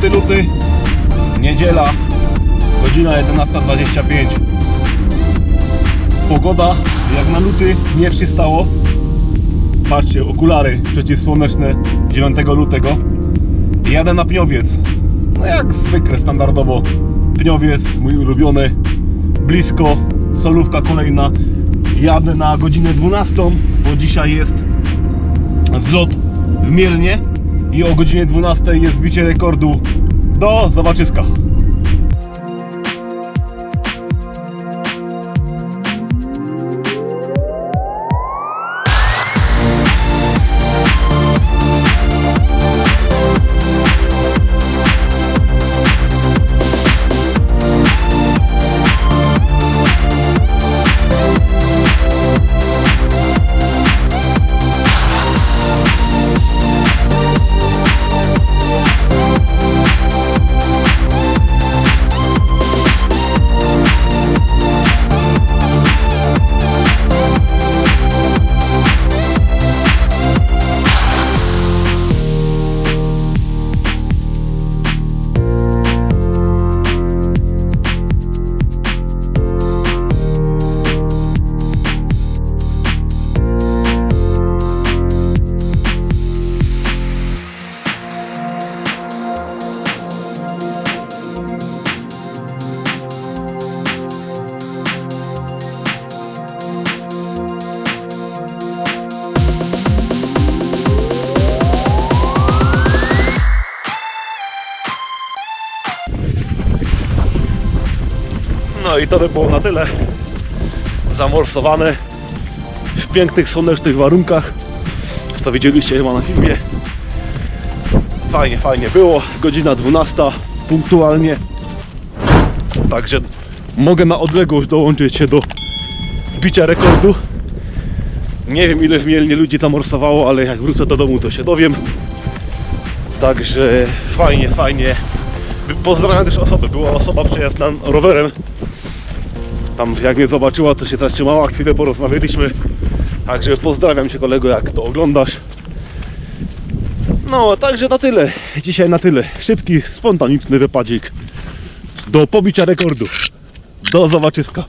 10 luty, niedziela, godzina 11.25. Pogoda jak na luty nie przystało. Patrzcie, okulary przeciwsłoneczne 9 lutego. Jadę na pniowiec. No jak zwykle, standardowo. Pniowiec, mój ulubiony. Blisko, solówka kolejna. Jadę na godzinę 12, bo dzisiaj jest zlot w Mielnie i o godzinie 12 jest bicie rekordu do Zobaczyska. No i to by było na tyle. Zamorsowane w pięknych, słonecznych warunkach, co widzieliście chyba na filmie. Fajnie, fajnie było. Godzina 12, punktualnie. Także mogę na odległość dołączyć się do bicia rekordu. Nie wiem ile w Mielnie ludzi zamorsowało, ale jak wrócę do domu to się dowiem. Także fajnie, fajnie. Pozdrawiam też osoby. Była osoba przejazd rowerem. Tam jak mnie zobaczyła, to się zatrzymała, chwilę porozmawialiśmy. Także pozdrawiam Cię kolego, jak to oglądasz. No, także na tyle. Dzisiaj na tyle. Szybki, spontaniczny wypadzik do pobicia rekordu. Do zobaczyska.